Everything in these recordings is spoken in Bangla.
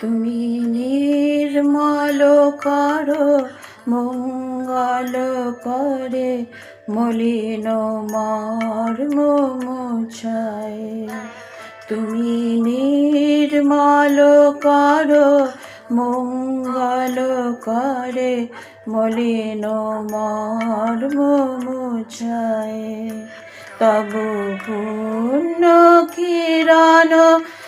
তুমি নির্মল করো, মঙ্গল করে, মলিন মর্ম মোছায়। তুমি নির্মল করো, মঙ্গল করে, মলিন মর্ম মোছায়। তবু পূর্ণ কিরণ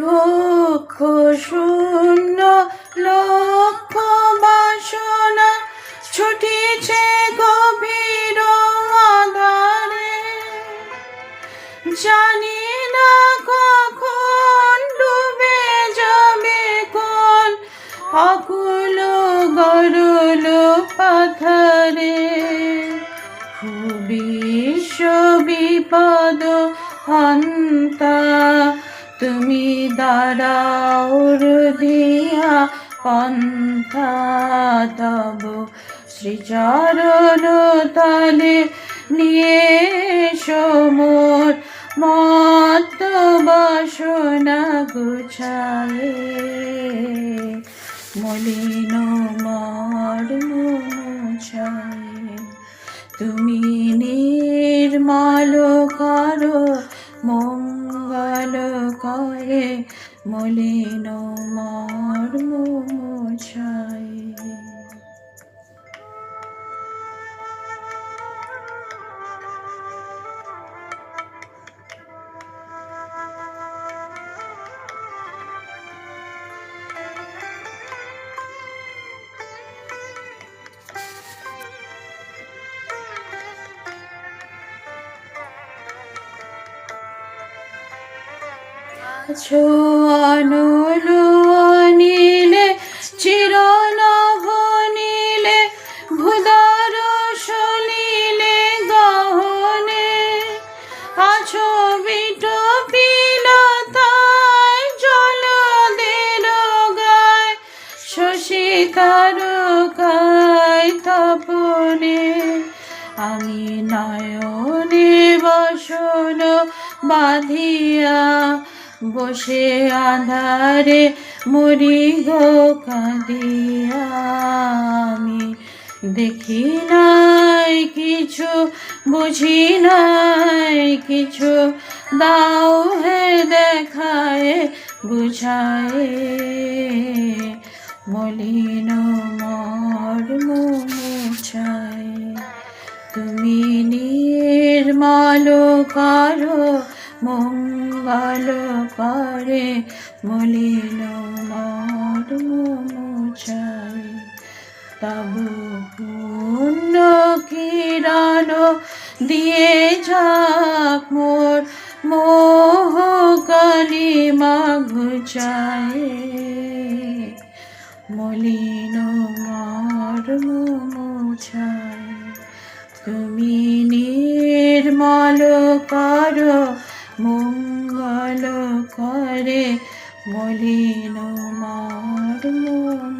লক্ষ শূন্য, লক্ষ বাসনা ছুটিছে গভীর আধারে। জানি না কখন ডুবে যাবে কোন অকুল গরল পাথারে। বিশ্ব বিপদ, হন্তা তুমি দাঁড়াও দিয়া পন্থা, তব শ্রীচরণ তলে নিয়ে সমর মত বাসনা গুছায়ে। মলিন মোছায়ে। তুমি নির্মল করো করে মলিন আছো অনলো নীলে চিরনভ নীলে ভুদার সলিলে গহনে। আছো বিট পিলতায় জল দের গায় শশী তারকায় তপনে। আমি নয়নে বসন বাঁধিয়া বসে আধারে মরি গো কাঁদিয়া আমি। দেখি নাই কিছু, বুঝি নাই কিছু, দাও হে দেখায়, বুঝায়। মলিন মর্ম মোছায়। তুমি নির্মল করো মঙ্গল করে মলিন মর্ম মোছায় তব পূর্ণ কিরণ দিয়ে যাক মোর মোহ কালিমা ঘুচায় মলিন মোছায় তুমি নির্মল করো মঙ্গল করে মলিন মার মন